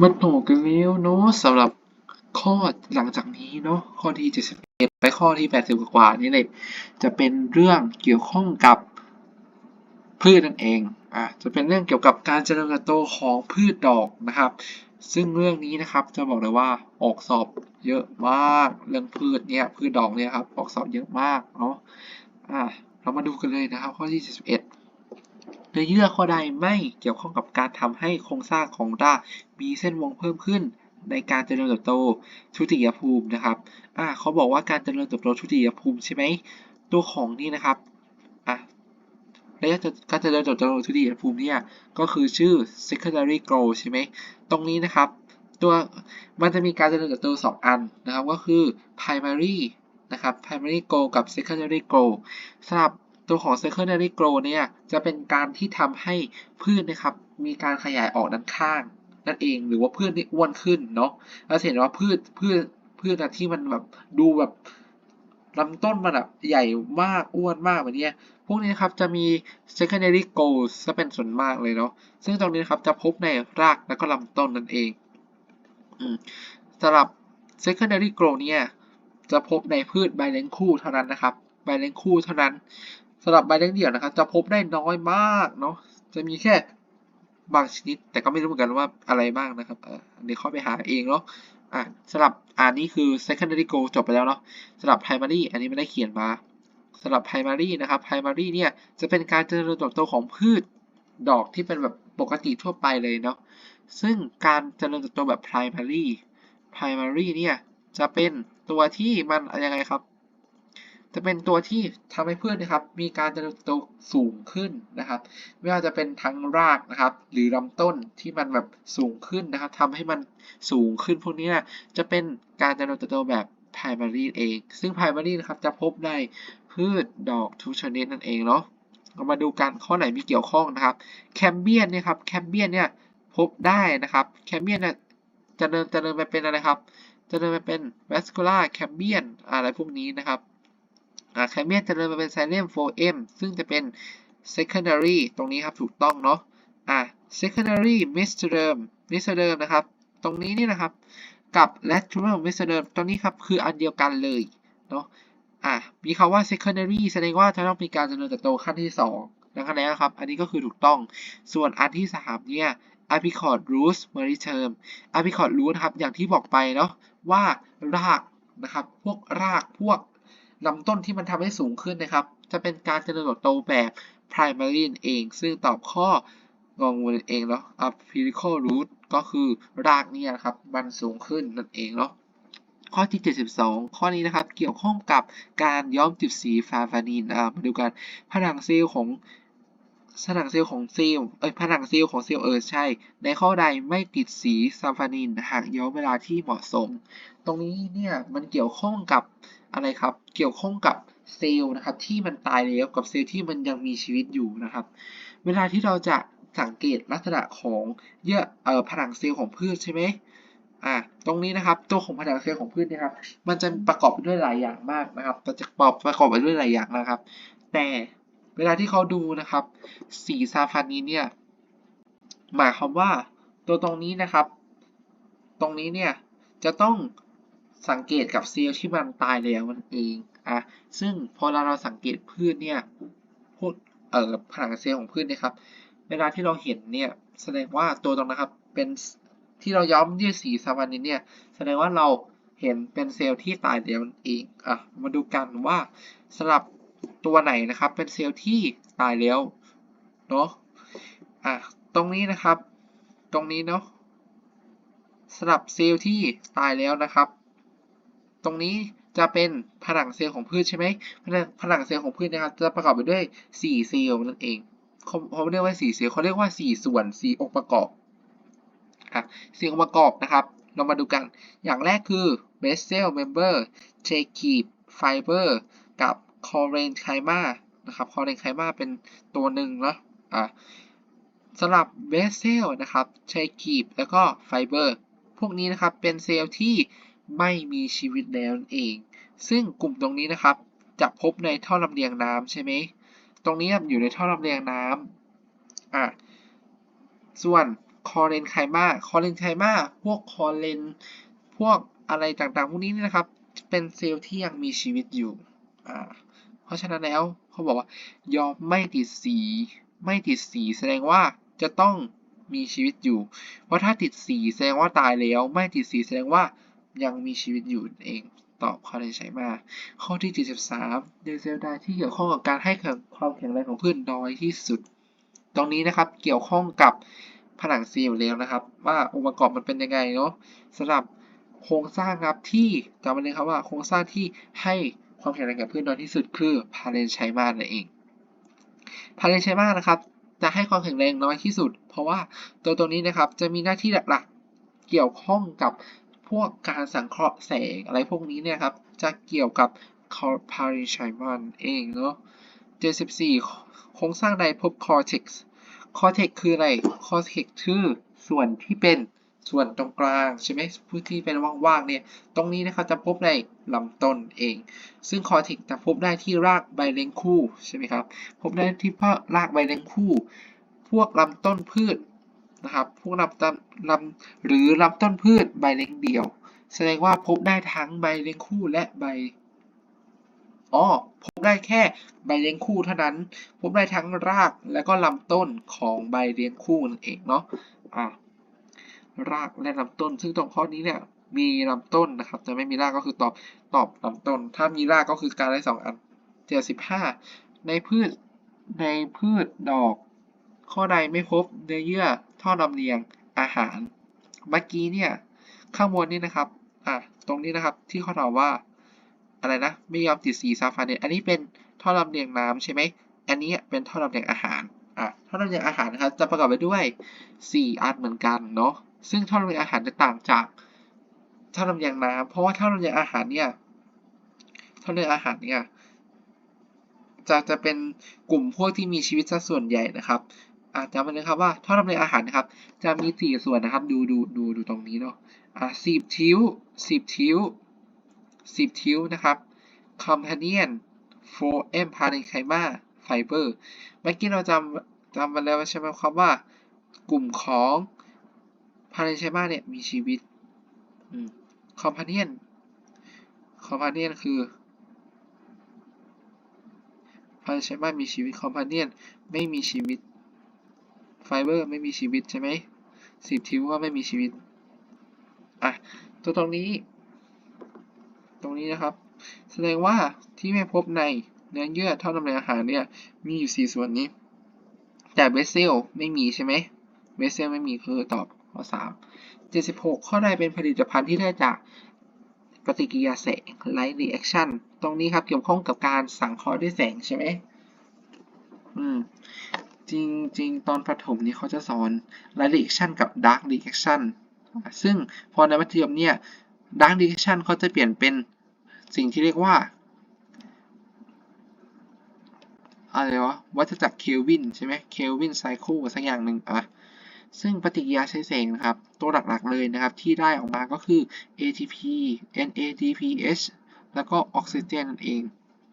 มาต่อกันแล้วเนาะสำหรับข้อหลังจากนี้เนาะข้อที่71ไปข้อที่ 80 กว่านี่เลยจะเป็นเรื่องเกี่ยวข้องกับพืชนั่นเองอะจะเป็นเรื่องเกี่ยวกับการเจริญเติบโตของพืชดอกนะครับ ซึ่งเรื่องนี้นะครับจะบอกเลยว่าออกสอบเยอะมากเรื่องพืชเนี่ยพืชดอกเนี่ยครับออกสอบเยอะมากเนาะอะเรามาดูกันเลยนะครับ ข้อที่71 เนื้อเยื่อข้อใดไม่เกี่ยวข้องกับการทำให้โครงสร้างของรากมีเส้นวงเพิ่มขึ้นในการเจริญเติบโตทุติยภูมินะครับ อ่าเขาบอกว่าการเจริญเติบโตทุติยภูมิใช่ไหม ตัวของนี่นะครับ อะระยะการเจริญเติบโตทุติยภูมิเนี่ย ก็คือชื่อ secondary growth ใช่ไหม ตรงนี้นะครับ ตัวมันจะมีการเจริญเติบโตสองอันนะครับ ก็คือ primary นะครับ primary growth กับ secondary growth สำหรับ ตัวของ secondary growth เนี่ยจะเป็นการที่ทำให้พืชนะครับมีการขยายออกด้านข้าง นั่นเองหรือว่าพืชที่อ้วนขึ้นเนาะเราเห็นว่าพืชพืชพืชอะที่มันแบบดูแบบลำต้นมันแบบใหญ่มากอ้วนมากแบบนี้พวกนี้นครับจะมี secondary growth จะเป็นส่วนมากเลยเนาะซึ่งตรงนี้นครับจะพบในรากและก็ลำต้นนั่นเองอสำหรับ secondary growth เนี่ยจะพบในพืชใบเลี้ยงคู่เท่านั้นนะครับ ใบเลี้ยงคู่เท่านั้น สำหรับใบเลี้ยงเดี่ยวนะครับจะพบได้น้อยมากเนาะจะมีแค่บางชนิด แต่ก็ไม่รู้เหมือนกันว่าอะไรบ้างนะครับเออเดี๋ยวเข้าไปหาเองเนาะอะสำหรับอันนี้คือ secondary goal จบไปแล้วเนาะสำหรับ primary อันนี้ไม่ได้เขียนมาสำหรับ primary นะครับ primary เนี่ยจะเป็นการเจริญเติบโตของพืชดอกที่เป็นแบบปกติทั่วไปเลยเนาะซึ่งการเจริญเติบโตแบบ primary primary เนี่ยจะเป็นตัวที่มันยังไงครับ จะเป็นตัวที่ทำให้พืชนะครับ มีการเจริญเติบโตสูงขึ้นนะครับ ไม่ว่าจะเป็นทั้งรากนะครับ หรือลำต้นที่มันแบบสูงขึ้นนะครับทำให้มันสูงขึ้นพวกนี้นะจะเป็นการเจริญเติบโตแบบ primary เอง ซึ่ง primary นะครับจะพบในพืชดอกทุกชนิดนั่นเองเนาะเรามาดูกันข้อไหนมีเกี่ยวข้องนะครับแคมเบียนเนี่ยครับแคมเบียนเนี่ยพบได้นะครับแคมเบียนเนี่ยจะเดินจะเดินไปเป็นอะไรครับจะเดินไปเป็น vascular cambium อะไรพวกนี้นะครับ อ่าแคมเบียนจะเดินมาเป็นไซเลียม 4M ซึ่งจะเป็น secondary ตรงนี้ครับถูกต้องเนาะอ่า secondary mesoderm mesoderm นะครับ ตรงนี้นี่นะครับ กับ lateral mesoderm ตรงนี้ครับคืออันเดียวกันเลยเนาะอ่ามีคำว่า secondary แสดงว่าจะต้องมีการเจริญเติบโตขั้นที่2ดังนั้นแล้วครับ อันนี้ก็คือถูกต้อง ส่วนอันที่3เนี่ย apicot root meristem apicot root ครับ อย่างที่บอกไปเนาะว่ารากนะครับ พวกรากพวก ลำต้นที่มันทำให้สูงขึ้นนะครับ จะเป็นการเจริญเติบโตแบบ primary เอง ซึ่งตอบข้องงูนั่นเองเนาะ apical root ก็คือรากเนี่ยครับ มันสูงขึ้นนั่นเองเนาะ ข้อที่ 72 ข้อนี้นะครับ เกี่ยวข้องกับการย้อมจุดสีฟาฟานินมาดูกันผนังเซลล์ของ ผนังเซลล์ของเซลล์เอ้ยผนังเซลล์ของเซลล์เออใช่ ในข้อใดไม่ติดสีซาฟานินหากย้อมเวลาที่เหมาะสม ตรงนี้เนี่ยมันเกี่ยวข้องกับอะไรครับ เกี่ยวข้องกับเซลล์นะครับที่มันตายแล้วกับเซลล์ที่มันยังมีชีวิตอยู่นะครับ เวลาที่เราจะสังเกตลักษณะของเยื่อเอ่อผนังเซลล์ของพืชใช่ไหมอ่าตรงนี้นะครับตัวของผนังเซลล์ของพืชนะครับ มันจะประกอบไปด้วยหลายอย่างมากนะครับมันจะประกอบประกอบไปด้วยหลายอย่างนะครับ แต่ เวลาที่เขาดูนะครับสีซาฟานินเนี่ยหมายความว่าตัวตรงนี้นะครับ ตรงนี้เนี่ยจะต้องสังเกตกับเซลล์ที่มันตายแล้วมันเองอะซึ่งพอเราเราสังเกตพืชเนี่ยพวกเอ่อผนังเซลล์ของพืชนะครับ เวลาที่เราเห็นเนี่ยแสดงว่าตัวตรงนะครับเป็นที่เราย้อมด้วยสีซาฟานินเนี่ยแสดงว่าเราเห็นเป็นเซลล์ที่ตายแล้วนั่นเองอะมาดูกันว่าสำหรับ ตัวไหนนะครับ เป็นเซลล์ที่ตายแล้วเนาะอะตรงนี้นะครับ ตรงนี้เนาะสำหรับเซลล์ที่ตายแล้วนะครับ ตรงนี้จะเป็นผนังเซลล์ของพืชใช่ไหมผนังเซลล์ของพืชนะครับจะประกอบไปด้วย 4 เซลล์นั่นเองเขาเขาเรียกว่า4เซลล์เขาเรียกว่า 4 ส่วน 4 องค์ประกอบอะ4องค์ประกอบนะครับ เรามาดูกัน อย่างแรกคือ base cell member c h e k i p fiber กับ c o r e n c h y m a นะครับ c o r e n c h y m a เป็นตัวหนึ่งเนาะอะสำหรับ base cell นะครับ c h e k i p แล้วก็ fiber พวกนี้นะครับเป็นเซลล์ที่ไม่มีชีวิตแล้วนั่นเอง ซึ่งกลุ่มตรงนี้นะครับ จะพบในท่อลำเลียงน้ำใช่ไหมตรงนี้อยู่ในท่อลำเลียงน้ำอะส่วนคอเรนไคมาคอเรนไคมาพวกคอเรนพวกอะไรต่างๆ พวกนี้เนี่ยนะครับ เป็นเซลล์ที่ยังมีชีวิตอยู่อ่า ราะฉะนั้นแล้วเขาบอกว่ายอมไม่ติดสี ไม่ติดสีแสดงว่าจะต้องมีชีวิตอยู่ เพราะถ้าติดสีแสดงว่าตายแล้ว ไม่ติดสีแสดงว่ายังมีชีวิตอยู่เอง ตอบข้อที่ใช้มา ข้อที่ 73 เดลเซลไดที่เกี่ยวข้องกับการให้ความแข็งแรงของพืชน้อยที่สุด ตรงนี้นะครับเกี่ยวข้องกับผนังซีอยู่แล้วนะครับ ว่าองค์ประกอบมันเป็นยังไงเนาะสำหรับโครงสร้างครับที่จำไว้เลยครับว่าโครงสร้างที่ให้ ความแข็งแรงกับพืชน้อยที่สุดคือพาเลนไชมานั่นเองพาเลนไชมานะครับจะให้ความแข็งแรงน้อยที่สุด เพราะว่าตัวตัวนี้นะครับจะมีหน้าที่หลักๆเกี่ยวข้องกับพวกการสังเคราะห์แสงอะไรพวกนี้เนี่ยครับจะเกี่ยวกับพาเลนไชมาเองเนาะ74 โครงสร้างใดพบคอร์เท็กซ์คอร์เท็กคืออะไรคอร์เท็กคือส่วนที่เป็น ส่วนตรงกลางใช่ไหมพื้นที่เป็นว่างๆเนี่ยตรงนี้นะครับจะพบในลำต้นเอง ซึ่งคอร์เท็กจะพบได้ที่รากใบเลี้ยงคู่ใช่ไหมครับพบได้ที่พาะรากใบเลี้ยงคู่ พวกลำต้นพืชนะครับพวกลำต้นลำหรือลำต้นพืชใบเลี้ยงเดี่ยว แสดงว่าพบได้ทั้งใบเลี้ยงคู่และใบอ๋อพบได้แค่ใบเลี้ยงคู่เท่านั้น พบได้ทั้งรากและก็ลำต้นของใบเลี้ยงคู่นั่นเองเนาะอ่า รากและลำต้น ซึ่งตรงข้อนี้เนี่ยมีลำต้นนะครับ จะไม่มีรากก็คือตอบตอบลำต้น ถ้ามีรากก็คือการได้สองอันเจ็ดสิบห้าในพืชในพืชดอก ข้อใดไม่พบเนื้อเยื่อท่อลำเลียงอาหาร เมื่อกี้เนี่ยข้างบนนี่นะครับอะตรงนี้นะครับที่เขาถามว่าอะไรนะไม่ยอมติดสีซาฟาเนตอันนี้เป็นท่อลำเลียงน้ำใช่ไหมอันนี้เป็นท่อลำเลียงอาหาร อะท่อลำเลียงอาหารนะครับจะประกอบไปด้วย 4 อันเหมือนกันเนาะซึ่งท่อลำเลียงอาหารจะต่างจากท่อลำเลียงน้ำเพราะว่าท่อลำเลียงอาหารเนี่ยท่อลำเลียงอาหารเนี่ยจะจะเป็นกลุ่มพวกที่มีชีวิตซะส่วนใหญ่นะครับอาจจะมาเลยครับว่าท่อลำเลียงอาหารนะครับ จะมีสี่ส่วนนะครับ ดูดูดูดูตรงนี้เนาะอะสิบทิ้วสิบทิ้วสิบทิ้วนะครับ companion phloem parenchyma fiber เมื่อกี้เราจำจำมาแล้วใช่ไหมครับว่ากลุ่มของ parenchyma เนี่ยมีชีวิต companion companion คือ parenchyma มีชีวิต companion ไม่มีชีวิต fiber ไม่มีชีวิตใช่ไหมสิบทิวก็ไม่มีชีวิตอะตัวตรงนี้ ตรงนี้นะครับ แสดงว่าที่ไม่พบใน เนื้อเยื่อท่อลำเลียงอาหารเนี่ยมีอยู่ 4 ส่วนนี้ แต่เบสเซลไม่มีใช่ไหมเบสเซลไม่มีคือตอบข้อ 3 76 ข้อใดเป็นผลิตภัณฑ์ที่ได้จากปฏิกิริยาแสง light reaction ตรงนี้ครับเกี่ยวข้องกับการสังเคราะห์ด้วยแสงใช่ไหมอืมจริงๆตอนประถมนี่เขาจะสอน light reaction กับ dark reaction ซึ่งพอในมัธยมเนี่ย dark reaction เขาจะเปลี่ยนเป็นสิ่งที่เรียกว่า อะไรวะวัฏจักรเคลวินใช่ไหมเคลวินไซเคิลสักอย่างหนึ่งอะซึ่งปฏิกิริยาใช้แสงนะครับ ตัวหลักๆเลยนะครับ ที่ได้ออกมาก็คือ ATP NADPH แล้วก็ออกซิเจนนั่นเอง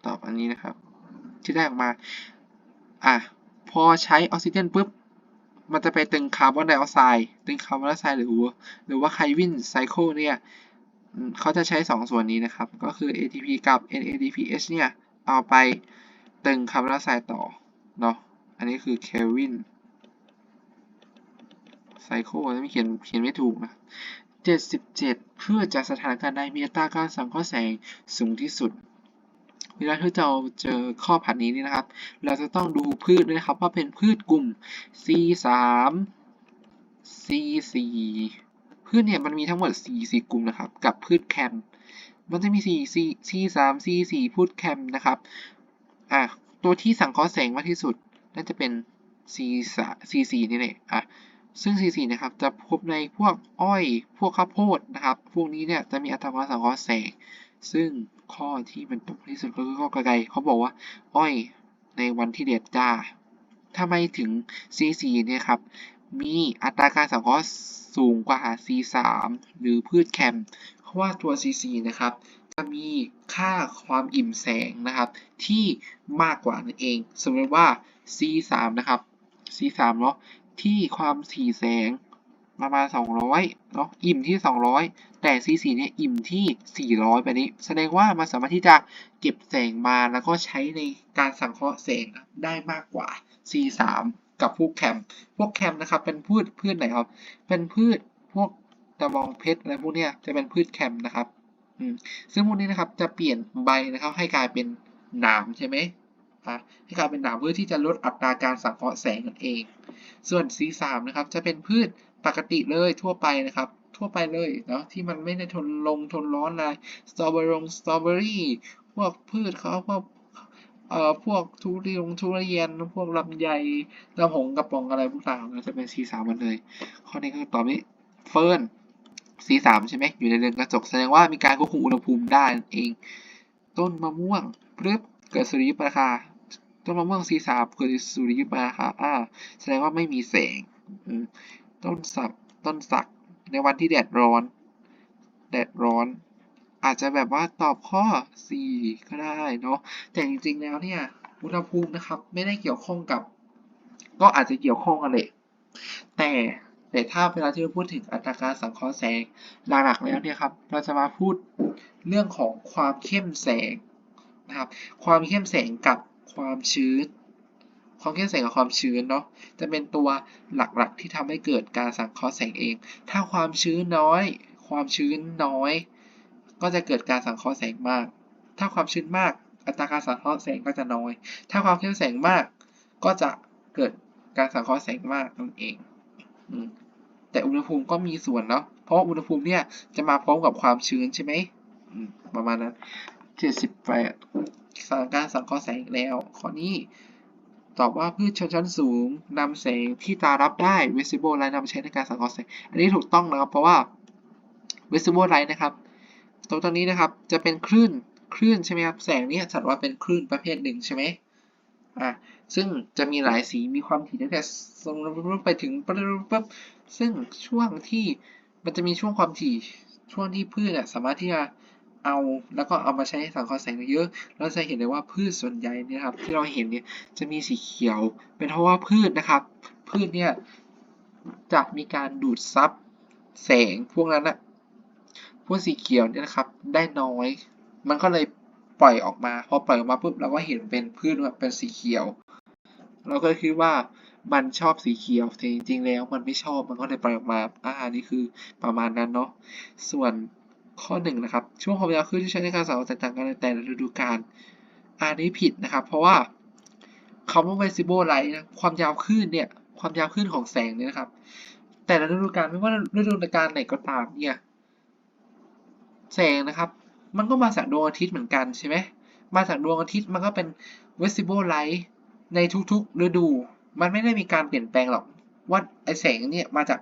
ตอบอันนี้นะครับ ที่ได้ออกมาอะพอใช้ออกซิเจนปุ๊บมันจะไปตึงคาร์บอนไดออกไซด์ตึงคาร์บอนไดออกไซด์หรือหรือว่าไควินไซเคิลเนี่ยเขาจะใช้ 2 ส่วนนี้นะครับ ก็คือ ATP กับ NADPH เนี่ย เอาไป ตึงคาร์บอนไดออกไซด์ต่อ เนาะ อันนี้คือเควินไซเคิลไม่เขียนเขียนไม่ถูกนะ 77 เพื่อจากสถานการณ์ใดมีอัตราการสังเคราะห์แสงสูงที่สุด เวลาที่เราเจอข้อผัดนี้นี่นะครับ เราจะต้องดูพืชด้วยครับว่าเป็นพืชกลุ่ม C3 C4 พืชเนี่ยมันมีทั้งหมด 4 4 กลุ่มนะครับ กับพืชแคม มันจะมี 4 C C3 C4 พืชแคมนะครับ อะตัวที่สังเคราะห์แสงมากที่สุดน่าจะเป็น C3 C4 นี่แหละอะซึ่ง C4 นะครับจะพบในพวกอ้อยพวกข้าวโพดนะครับ พวกนี้เนี่ยจะมีอัตราการสังเคราะห์แสง ซึ่งข้อที่มันตรงที่สุดก็คือข้อกระไกเขาบอกว่า อ้อยในวันที่เด็ดจ้าทำไมถึง C4 เนี่ยครับ มีอัตราการสังเคราะห์สูงกว่า C3 หรือพืชแคมเพราะว่าตัว C4 นะครับ มีค่าความอิ่มแสงนะครับ ที่มากกว่านั่นเอง สมมติว่า C3 นะครับ C3 เนาะที่ความถี่แสงประมาณ 200เนาะอิ่มที่ 200 แต่ C4 เนี่ยอิ่มที่ 400ไปนี้ แสดงว่ามันสามารถที่จะเก็บแสงมาแล้วก็ใช้ในการสังเคราะห์แสงได้มากกว่า C3 กับพวกแคม พวกแคมนะครับ เป็นพืชพืชไหนครับ เป็นพืชพวกตะบองเพชรอะไรพวกเนี้ยจะเป็นพืชแคมนะครับ ซึ่งพวกนี้นะครับจะเปลี่ยนใบนะครับให้กลายเป็นหนามใช่ไหมให้กลายเป็นหนามเพื่อที่จะลดอัตราการสังเคราะห์แสงนั่นเอง ส่วน C3 นะครับจะเป็นพืชปกติเลยทั่วไปนะครับ ทั่วไปเลยเนาะที่มันไม่ได้ทนลมทนร้อนอะไรสตรอเบอรี่สตรอเบอรี่พวกพืชเขาพวกเอ่อพวกทุเรียนทุเรียนพวกลำไยลำหงกระป๋องอะไรพวกต่างๆจะเป็น C3 หมดเลย ข้อนี้ก็ตอบนี้เฟิร์น C3 ใช่ไหมอยู่ในเรือนกระจกแสดงว่ามีการควบคุมอุณหภูมิได้เอง ต้นมะม่วงปึ๊บเกิดสุริยุปราคา ต้นมะม่วง C3 เกิดสุริยุปราคาอ่าแสดงว่าไม่มีแสงต้นสักต้นสักในวันที่แดดร้อน แดดร้อน อาจจะแบบว่าตอบข้อ C ก็ได้เนาะแต่จริงๆแล้วเนี่ยอุณหภูมินะครับ ไม่ได้เกี่ยวข้องกับ ก็อาจจะเกี่ยวข้องกันแหละแต่ แต่ถ้าเวลาที่เราพูดถึงอัตราการสังเคราะห์แสงหลักๆแล้วเนี่ยครับ เราจะมาพูดเรื่องของความเข้มแสงนะครับ ความเข้มแสงกับความชื้น ความเข้มแสงกับความชื้นเนาะ จะเป็นตัวหลักๆ ที่ทำให้เกิดการสังเคราะห์แสงเอง ถ้าความชื้นน้อย ความชื้นน้อย ก็จะเกิดการสังเคราะห์แสงมาก ถ้าความชื้นมาก อัตราการสังเคราะห์แสงก็จะน้อย ถ้าความเข้มแสงมาก ก็จะเกิดการสังเคราะห์แสงมากนั่นเอง แต่อุณหภูมิก็มีส่วนเนาะเพราะอุณหภูมิเนี่ยจะมาพร้อมกับความชื้นใช่ไหมประมาณนั้น78สถานการณ์สังเคราะห์แสงแล้ว ข้อนี้ ตอบว่าพืชชนชั้นสูงนำแสงที่ตารับได้ visible light นำมาใช้ในการสังเคราะห์แสง อันนี้ถูกต้องนะครับ เพราะว่า visible light นะครับตรงตรงนี้นะครับจะเป็นคลื่นคลื่นใช่ไหมครับแสงนี่ยจัดว่าเป็นคลื่นประเภทหนึ่งใช่ไหมอ่า ซึ่งจะมีหลายสีมีความถี่ตั้งแต่ส่งไปถึงปั๊บซึ่งช่วงที่มันจะมีช่วงความถี่ช่วงที่พืชสามารถที่จะเอาแล้วก็เอามาใช้สังเคราะห์แสงเยอะ เราจะเห็นเลยว่าพืชส่วนใหญ่เนี่ยครับ ที่เราเห็นเนี่ยจะมีสีเขียว เป็นเพราะว่าพืชนะครับ พืชเนี่ยจะมีการดูดซับแสงพวกนั้นอะพวกสีเขียวเนี่ยนะครับ ได้น้อย มันก็เลยปล่อยออกมาพอปล่อยออกมาปุ๊บเราก็เห็นเป็นพืชแบบเป็นสีเขียว เราก็คิดว่ามันชอบสีเขียวแต่จริงๆแล้วมันไม่ชอบมันก็เลยปล่อยออกมาอ่านี่คือประมาณนั้นเนาะส่วนข้อหนึ่งนะครับช่วงความยาวคลื่นที่ใช้ในการสังเคราะห์แตกต่างกันในแต่ละฤดูกาลอันนี้ผิดนะครับ เพราะว่าคำว่า visible light นะความยาวคลื่นเนี่ยความยาวคลื่นของแสงเนี่ยนะครับ แต่ละฤดูกาลไม่ว่าฤดูกาลไหนก็ตามเนี่ยแสงนะครับ มันก็มาจากดวงอาทิตย์เหมือนกันใช่ไหมมาจากดวงอาทิตย์มันก็เป็น visible light ในทุกๆฤดู มันไม่ได้มีการเปลี่ยนแปลงหรอก ว่าไอแสงเนี่ยมาจาก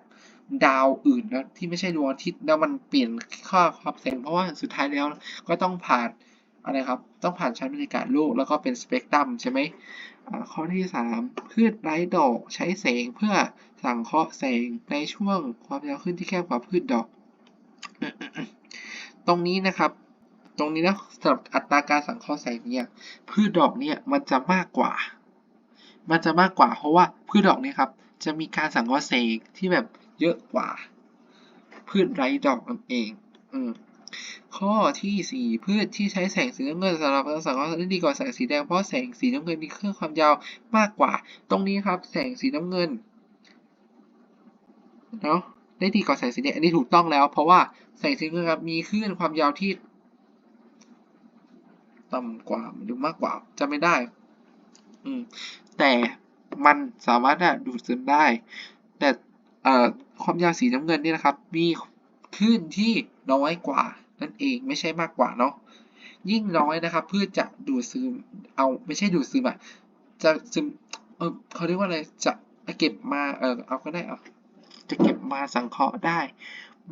ดาวอื่นนะที่ไม่ใช่ดวงอาทิตย์แล้วมันเปลี่ยนค่าความแสงเพราะว่าสุดท้ายแล้วก็ต้องผ่านอะไรครับ ต้องผ่านชั้นบรรยากาศโลกแล้วก็เป็นสเปกตรัมใช่ไหมข้อที่ 3 พืชไร้ดอกใช้แสงเพื่อสังเคราะห์แสงในช่วงความยาวขึ้นที่แคบกว่าพืชดอก ตรงนี้นะครับ ตรงนี้นะสำหรับอัตราการสังเคราะห์แสงเนี่ยพืชดอกเนี่ยมันจะมากกว่า มันจะมากกว่าเพราะว่าพืชดอกเนี่ยครับ จะมีการสังเคราะห์แสงที่แบบเยอะกว่า พืชไร้ดอกนั่นเอง อืมข้อที่ 4 พืชที่ใช้แสงสีน้ำเงินสำหรับการสังเคราะห์ได้ดีกว่าแสงสีแดงเพราะแสงสีน้ำเงินมีคลื่นความยาวมากกว่า ตรงนี้ครับ แสงสีน้ำเงินเนาะได้ดีกว่าแสงสีแดงอันนี้ถูกต้องแล้ว เพราะว่าแสงสีน้ำเงินครับมีคลื่นความยาวที่ ต่ำกว่าหรือมากกว่าจะไม่ได้ อืม แต่มันสามารถดูดซึมได้ แต่ความยาวสีน้ำเงินนี่นะครับ มีคลื่นที่น้อยกว่านั่นเองไม่ใช่มากกว่าเนาะยิ่งน้อยนะครับเพื่อจะดูดซึมเอาไม่ใช่ดูดซึมอะจะซึมเออเขาเรียกว่าอะไรจะเก็บมาเออเอาก็ได้เอาจะเก็บมาสังเคราะห์ได้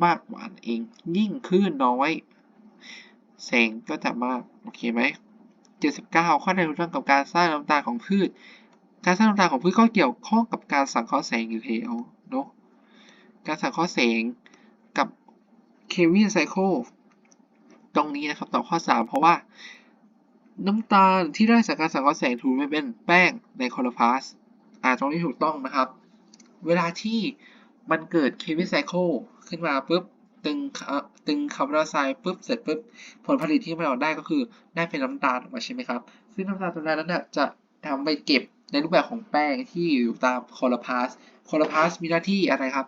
มากกว่าเอง ยิ่งคลื่นน้อย แสงก็จะมากโอเคไหม79ข้อใดเรื่องกับการสร้างน้ำตาของพืช การสร้างน้ำตาของพืชก็เกี่ยวข้องกับการสังเคราะห์แสงอยู่แล้วเนาะการสังเคราะห์แสงกับเควินไซเคิลตรงนี้นะครับตอบข้อ 3 เพราะว่า น้ำตาลที่ได้จากการสังเคราะห์แสงถูกไปเป็นแป้งในคลอโรพลาสอ่าตรงนี้ถูกต้องนะครับ เวลาที่มันเกิดเคมีไซเคิลขึ้นมาปุ๊บตึงตึงคาร์บอนไดออกไซด์ปุ๊บเสร็จปุ๊บผลผลิตที่มันออกได้ก็คือได้เป็นน้ำตาลออกมาใช่ไหมครับ ซึ่งน้ำตาลตัวนั้นเนี่ยจะทำไปเก็บ ในรูปแบบของแป้งที่อยู่ตามคอลพาสคอลพาสมีหน้าที่อะไรครับ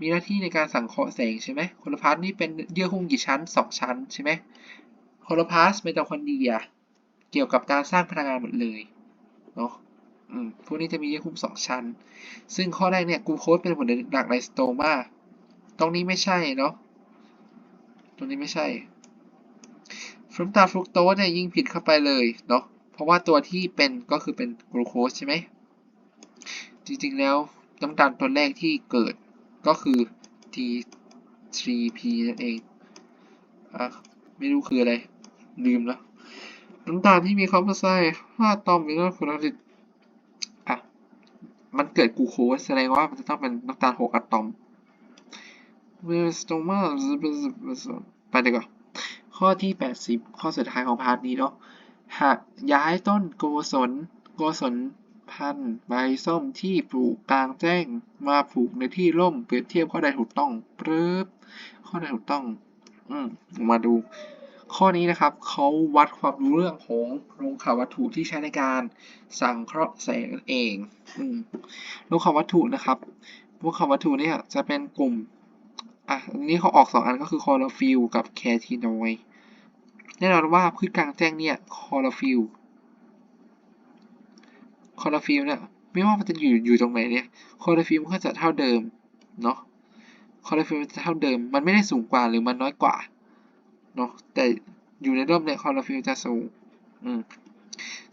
มีหน้าที่ในการสังเคราะห์แสงใช่ไหมคอลพาสนี่เป็นเยื่อหุ้มกี่ชั้น 2 ชั้นใช่ไหมคอลพาสไมโตคอนเดียเกี่ยวกับการสร้างพลังงานหมดเลยเนาะอืมพวกนี้จะมีเยื่อหุ้ม2 ชั้น ซึ่งข้อแรกเนี่ยกูโคสเป็นผลหลักในสโตมาตรงนี้ไม่ใช่เนาะตรงนี้ไม่ใช่ฟรุตตาฟรุกโตสเนี่ยยิ่งผิดเข้าไปเลยเนาะ เพราะว่าตัวที่เป็นก็คือเป็นกลูโคสใช่ไหม จริงๆแล้วน้ำตาลตัวแรกที่เกิดก็คือ T3P นั่นเองอะไม่รู้คืออะไร ลืมแล้ว น้ำตาลที่มีคาร์บอนไซด์5อะตอมมีน้ำคุณผลิตอะ มันเกิดกลูโคสแสดงว่ามันจะต้องเป็นน้ำตาล6อะตอมเวสโตมาไปดีกว่า ข้อที่ 80 ข้อสุดท้ายของพาร์ทนี้เนาะ หากย้ายต้นโกศล โกศลพันธุ์ใบส้มที่ปลูกกลางแจ้ง มาปลูกในที่ร่มเปรียบเทียบข้อใดถูกต้องปรึ๊บข้อใดถูกต้อง อืมมาดู ข้อนี้นะครับเขาวัดความรู้เรื่องของโรงขาวัตถุที่ใช้ในการสังเคราะห์แสงนั่นเองอืมโรงขาวัตถุนะครับโรงขาววัตถุเนี่ยจะเป็นกลุ่มอะอันนี้เขาออกสองอันก็คือคลอโรฟิลกับแคทีนอยด์ แน่นอนว่าพืชกลางแจ้งเนี่ยคอโรฟิลคอโรฟิลเนี่ยไม่ว่ามันจะอยู่อยู่ตรงไหนเนี่ยคอโรฟิลมันก็จะเท่าเดิมเนาะคอโรฟิลมันจะเท่าเดิม มันไม่ได้สูงกว่าหรือมันน้อยกว่าเนาะแต่อยู่ในร่มเนี่ยคอโรฟิลจะสูงอืม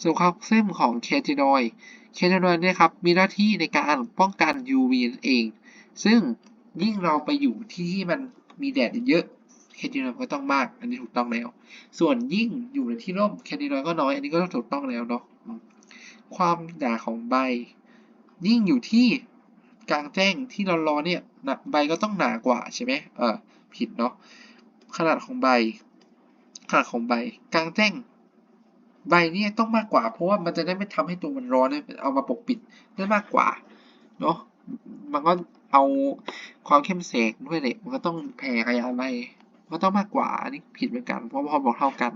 ส่วนความเข้มของแคทีนอยด์แคทีนอยเนี่ยครับมีหน้าที่ในการป้องกัน UV นั่นเอง ซึ่งยิ่งเราไปอยู่ที่ที่มันมีแดดเยอะ แคทีนอยด์ก็ต้องมาก อันนี้ถูกต้องแล้ว ส่วนยิ่งอยู่ในที่ร่มแคทีนอยด์ก็น้อย อันนี้ก็ถูกต้องแล้วเนาะความหนาของใบ ยิ่งอยู่ที่กลางแจ้งที่ราร้อนเนี่ยใบก็ต้องหนากว่าใช่ไหมเออผิดเนาะขนาดของใบ ขนาดของใบ กลางแจ้งใบเนี่ยต้องมากกว่า เพราะว่ามันจะได้ไม่ทำให้ตัวมันร้อนเนี่ยเอามาปกปิดได้มากกว่าเนาะมันก็เอาความเข้มแสงด้วยเลยมันก็ต้องแผ่ขยายใบ ก็ต้องมากกว่า อันนี้ผิดเหมือนกัน เพราะพอบอกเท่ากัน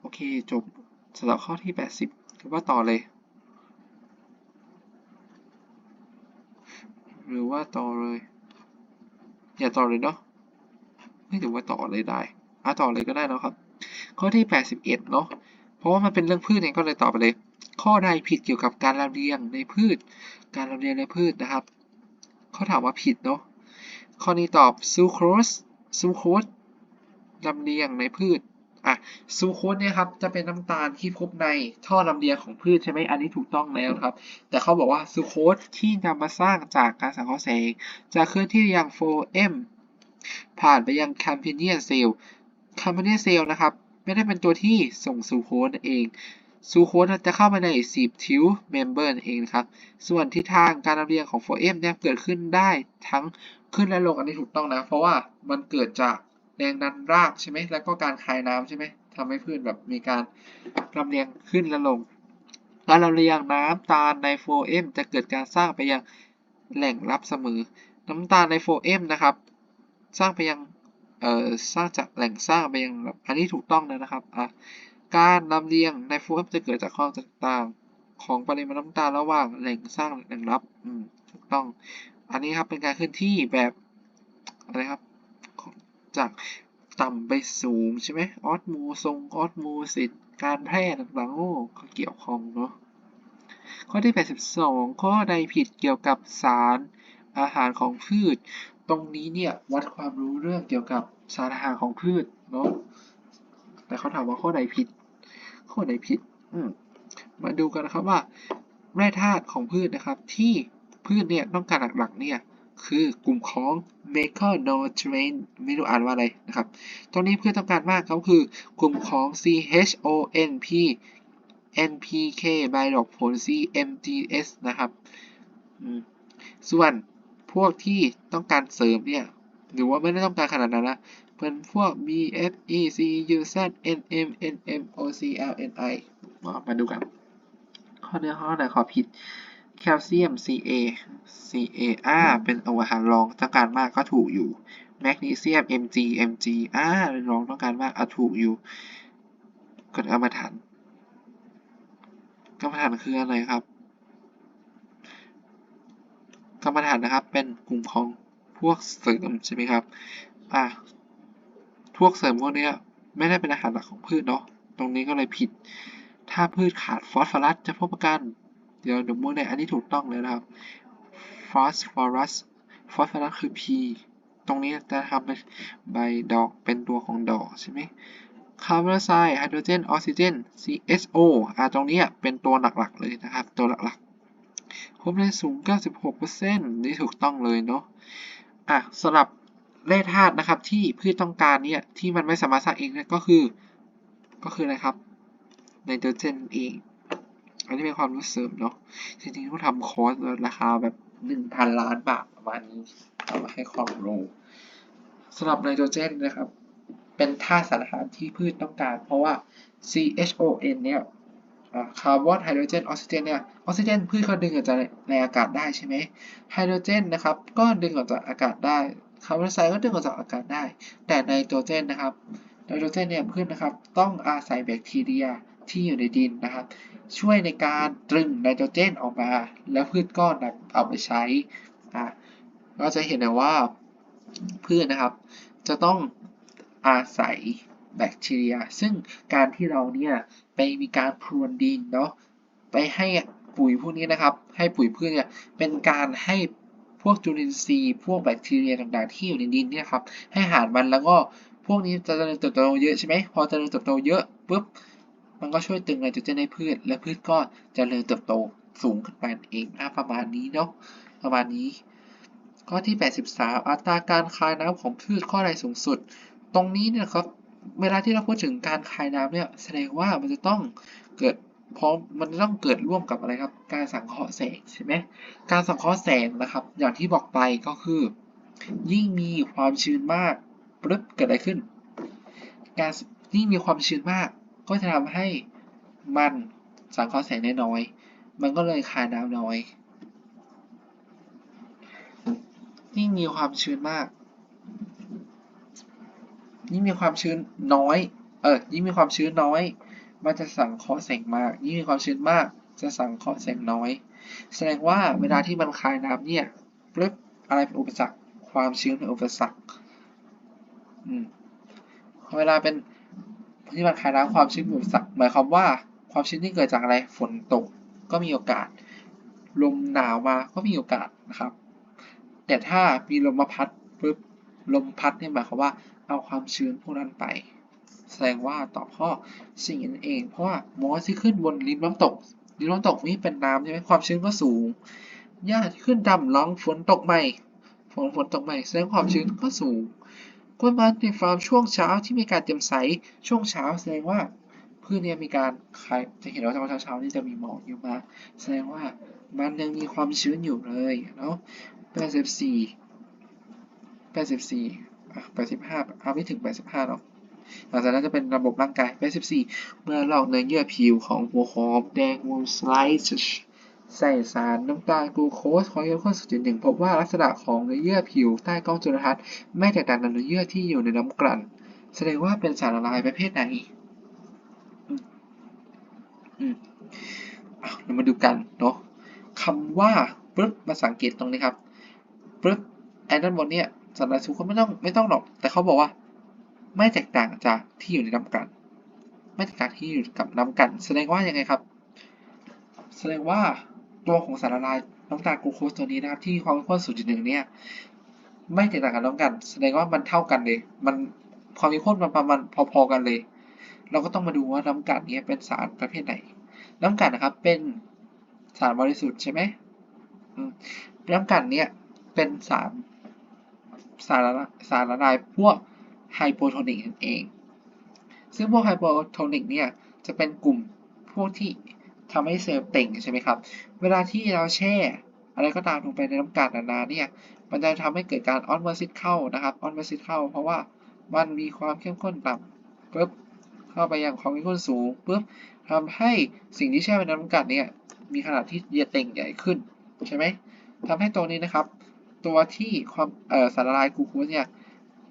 โอเค จบสำหรับข้อที่ 80หรือว่าต่อเลย หรือว่าต่อเลย อย่าต่อเลยเนาะ ไม่ถือว่าต่อเลยได้อะต่อเลยก็ได้นะครับ ข้อที่ 81 เนาะ เพราะว่ามันเป็นเรื่องพืชเนี่ยก็เลยต่อไปเลย ข้อใดผิดเกี่ยวกับการลำเลียงในพืช การลำเลียงในพืชนะครับ เขาถามว่าผิดเนาะ ข้อนี้ตอบซูโครส ซูโคสลำเลียงในพืชอะซูโคสเนี่ยครับจะเป็นน้ำตาลที่พบในท่อลำเลียงของพืชใช่ไหมอันนี้ถูกต้องแล้วครับ แต่เขาบอกว่าซูโคสที่นำมาสร้างจากการสังเคราะห์แสงจะเคลื่อนที่ยังโฟเอมผ่านไปยังแคมเปเนียเซลล์แคมเปเนียเซลล์นะครับ ไม่ได้เป็นตัวที่ส่งซูโคสเองซูโคสจะเข้ามาในสีบทิวเมมเบอร์นั่นเองนะครับ ส่วนทิศทางการลำเลียงของโฟเอมเนี่ยเกิดขึ้นได้ทั้ง ขึ้นและลงอันนี้ถูกต้องนะ เพราะว่ามันเกิดจากแรงดันรากใช่ไหมแล้วก็การคายน้ำใช่ไหมทำให้พืชแบบมีการลำเลียงขึ้นและลงการลำเลียงน้ำตาลในโฟเอมจะเกิดการสร้างไปยังแหล่งรับเสมอ น้ำตาลในโฟเอมนะครับ สร้างไปยังเอ่อสร้างจากแหล่งสร้างไปยังอันนี้ถูกต้องแล้วนะครับอะการลำเลียงในโฟเอมจะเกิดจากความแตกต่างของปริมาณน้ำตาลระหว่างแหล่งสร้างและแหล่งรับอืมถูกต้อง อันนี้ครับเป็นการเคลื่อนที่แบบอะไรครับ จากต่ำไปสูงใช่ไหมออสโมทรงออสโมซิสการแพร่ต่างๆโอ้ก็เกี่ยวข้องเนาะข้อที่ 82 ข้อใดผิดเกี่ยวกับสารอาหารของพืช ตรงนี้เนี่ยวัดความรู้เรื่องเกี่ยวกับสารอาหารของพืชเนาะแต่เขาถามว่าข้อใดผิด ข้อใดผิดอืมมาดูกันนะครับว่าแร่ธาตุของพืชนะครับที่ พืชเนี่ยต้องการหลักๆเนี่ยคือกลุ่มของ macronutrient ไม่รู้อ่านว่าอะไรนะครับ ตรงนี้เพื่อต้องการมากก็คือกลุ่มของ CHONP NPK ใบดอกผล CMGS นะครับ ส่วนพวกที่ต้องการเสริมเนี่ย หรือว่าไม่ได้ต้องการขนาดนั้นนะเป็นพวก BFE CUZ NM NM OCL NI มามาดูกัน ข้อเนื้อข้อไหนขอผิด แคลเซียม Ca Ca อ่าเป็นตัวอาหารรองต้องการมากก็ถูกอยู่ แมกนีเซียม Mg Mg อ่าเป็นรองต้องการมากอะถูกอยู่กดกรรมฐานกรรมฐานคืออะไรครับกรรมฐานนะครับ เป็นกลุ่มของพวกเสริมใช่ไหมครับ อะ พวกเสริมพวกเนี้ยไม่ได้เป็นอาหารหลักของพืชเนาะ ตรงนี้ก็เลยผิด ถ้าพืชขาดฟอสฟอรัสจะพบอาการ เดี๋ยวเดี๋ยวมั่วเนี่ยอันนี้ถูกต้องเลยนะครับฟอสฟอรัสฟอสฟอรัสคือ P ตรงนี้จะทำเป็นใบดอกเป็นตัวของดอกใช่ไหมคาร์บอนไดออกไซด์ไฮโดรเจนออกซิเจน CSO อ่าตรงนี้เป็นตัวหลักๆเลยนะครับ ตัวหลักๆพบได้สูง 96%นี่ถูกต้องเลยเนาะอะสำหรับแร่ธาตุนะครับที่พืชต้องการเนี่ยที่มันไม่สามารถสร้างเองเนี่ยก็คือ ก็คืออะไรครับไนโตรเจนเอง อันนี้เป็นความรู้เสริมเนาะจริงๆต้องทำคอร์สราคาแบบ1,000ล้านบาทประมาณนี้เอามาให้ความรู้สำหรับไนโตรเจนนะครับ เป็นธาตุสารอาหารที่พืชต้องการ เพราะว่า CHON เนี่ยคาร์บอนไฮโดรเจนออกซิเจนเนี่ยออกซิเจนพืชก็ดึงออกจากในอากาศได้ใช่ไหมไฮโดรเจนนะครับก็ดึงออกจากอากาศได้คาร์บอนไดออกไซด์ก็ดึงออกจากอากาศได้ แต่ไนโตรเจนนะครับไนโตรเจนเนี่ยพืชนะครับต้องอาศัยแบคทีเรีย ที่อยู่ในดินนะครับ ช่วยในการตรึงไนโตรเจนออกมา แล้วพืชก็นำเอาไปใช้อะก็จะเห็นได้ว่าพืชนะครับ จะต้องอาศัยแบคทีเรีย ซึ่งการที่เราเนี่ยไปมีการพรวนดินเนาะไปให้ปุ๋ยพวกนี้นะครับ ให้ปุ๋ยพืชเนี่ยเป็นการให้พวกจุลินทรีย์พวกแบคทีเรียต่างๆที่อยู่ในดินเนี่ยครับให้อาหารมันแล้วก็พวกนี้จะเจริญเติบโตเยอะใช่ไหมพอเจริญเติบโตเยอะปุ๊บ มันก็ช่วยตึงไนโตรเจนให้พืช และพืชก็จเจริญเติบโตสูงขึ้นไปเองนะประมาณนี้เนาะประมาณนี้ ข้อที่ 83 อัตราการคายน้ำของพืชข้อใดสูงสุด ตรงนี้เนี่ยครับเวลาที่เราพูดถึงการคายน้ำเนี่ยแสดงว่ามันจะต้องเกิดพร้อมมันจะต้องเกิดร่วมกับอะไรครับ การสังเคราะห์แสงใช่ไหมการสังเคราะห์แสงนะครับ อย่างที่บอกไปก็คือ ยิ่งมีความชื้นมากปึ๊บเกิดอะไรขึ้น การยิ่งมีความชื้นมาก ก็จะทำให้มันสังเคราะห์แสงได้น้อย มันก็เลยคายน้ำน้อย ยิ่งมีความชื้นมาก ยิ่งมีความชื้นน้อย เออ ยิ่งมีความชื้นน้อย มันจะสังเคราะห์แสงมาก ยิ่งมีความชื้นมาก จะสังเคราะห์แสงน้อย แสดงว่าเวลาที่มันคายน้ำเนี่ยปึ๊บอะไรเป็นอุปสรรค ความชื้นเป็นอุปสรรค อืม เวลาเป็น ที่มันคายน้ำความชื้นเป็นอุปสรรคหมายความว่าความชื้นที่เกิดจากอะไรฝนตกก็มีโอกาส ลมหนาวมาก็มีโอกาสนะครับ แต่ถ้ามีลมมาพัดปึ๊บลมพัดเนี่ยหมายความว่าเอาความชื้นพวกนั้นไป แสดงว่าตอบข้อสิ่งนั้นเอง เพราะว่ามอสที่ขึ้นบนริมน้ำตกริมน้ำตกนี่เป็นน้ำใช่ไหมความชื้นก็สูงหญ้าที่ขึ้นดำร้องฝนตกใหม่ฝนฝนตกใหม่แสดงความชื้นก็สูง กล้วยไม้ในฟาร์มช่วงเช้าที่มีการเตรียมใสช่วงเช้าแสดงว่าพืชเนี่ยมีการคายจะเห็นว่าตอนเช้าๆนี่จะมีหมอกอยู่มาแสดงว่ามันยังมีความชื้นอยู่เลยเนาะ84 84อะ85เอาไม่ถึง 85เนาะหลังจากนั้นจะเป็นระบบร่างกาย84 เมื่อลอกเนื้อเยื่อผิวของหัวหอมแดงมูสไลซ์ ใส่สารน้ำตาลกลูโคสของเข้มข้น0.1พบว่าลักษณะของเนื้อเยื่อผิวใต้กล้องจุลทรรศน์ไม่แตกต่างจากเนื้อเยื่อที่อยู่ในน้ำกลั่น แสดงว่าเป็นสารละลายประเภทไหนอืมอืมเรามาดูกันเนาะคำว่าปึ๊บมาสังเกตตรงนี้ครับปึ๊บไอ้ด้านบนเนี่ยสารละทุกคนไม่ต้องไม่ต้องหรอก แต่เขาบอกว่า ไม่แตกต่างจากที่อยู่ในน้ำกลั่นไม่แตกต่างที่อยู่กับน้ำกลั่นแสดงว่ายังไงครับ แสดงว่า ตัวของสารละลายน้ำตาลกลูโคสตัวนี้นะครับที่มีความเข้มข้น0.1เนี่ยไม่แตกต่างกับน้ำกัน แสดงว่ามันเท่ากันเลย มันความเข้มข้นมันประมาณพอๆกันเลย เราก็ต้องมาดูว่าน้ำกันนี้เป็นสารประเภทไหน น้ำกันนะครับเป็นสารบริสุทธิ์ใช่ไหมน้ำกันเนี้ยเป็นสารสารสารละลายพวกไฮโปโทนิกนั่นเอง ซึ่งพวกไฮโปโทนิกเนี่ยจะเป็นกลุ่มพวกที่ ทำให้เซลล์เต่งใช่ไหมครับ เวลาที่เราแช่ อะไรก็ตามลงไปในน้ำกลั่นานๆเนี่ย มันจะทำให้เกิดการออนเมอร์ซิตเข้านะครับ ออนเมอร์ซิตเข้า เพราะว่ามันมีความเข้มข้นต่ำปุ๊บ เข้าไปยังความเข้มข้นสูงปุ๊บทำให้สิ่งที่แช่ในน้ำกลั่นเนี่ย มีขนาดที่เยเต่งใหญ่ขึ้นใช่ไหมทำให้ตัวนี้นะครับ ตัวที่ความสารละลายกลูโคสเนี่ย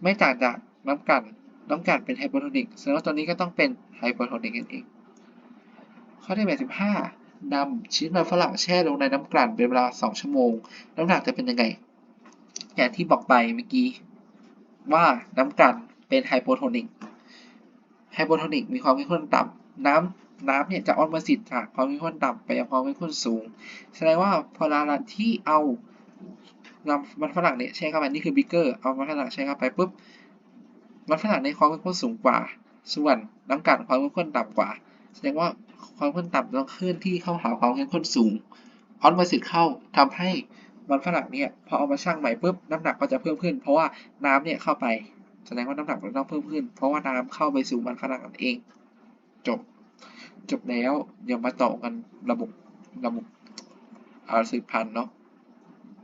ไม่ต่างจากน้ำกลั่นน้ำกลั่นเป็นไฮโปโทนิกแสดงว่าตัวนี้ก็ต้องเป็นไฮโปโทนิกนั่นเอง ข้อที่85นำชิ้นมันฝรั่งแช่ลงในน้ำกลั่นเป็นเวลา 2 ชั่วโมง น้ำหนักจะเป็นยังไง อย่างที่บอกไปเมื่อกี้ว่าน้ำกลั่นเป็นไฮโปโทนิก ไฮโปโทนิกมีความเข้มข้นต่ำน้ำน้ำเนี่ยจะออนมาสิทธิ์จากความเข้มข้นต่ำไปยังความเข้มข้นสูง แสดงว่าพอเวลาที่เอานำมันฝรั่งเนี่ยแช่เข้าไปนี่คือบิ๊กเกอร์ เอามันฝรั่งแช่เข้าไปปุ๊บ มันฝรั่งในความเข้มข้นสูงกว่า ส่วนน้ำกลั่นความเข้มข้นต่ำกว่า แสดงว่าความเข้มข้นต่ำต้องเคลื่อนที่เข้าหาความเข้มข้นสูงออนมาสิทธิ์เข้าทำให้มันฝรั่งเนี่ยพอเอามาชั่งใหม่ปุ๊บน้ำหนักก็จะเพิ่มขึ้น เพราะว่าน้ำเนี่ยเข้าไป แสดงว่าน้ำหนักมันต้องเพิ่มขึ้น เพราะว่าน้ำเข้าไปสู่มันฝรั่งนั่นเอง จบ จบแล้วเดี๋ยวมาต่อกันระบบระบบอาสืบพันธุ์เนาะ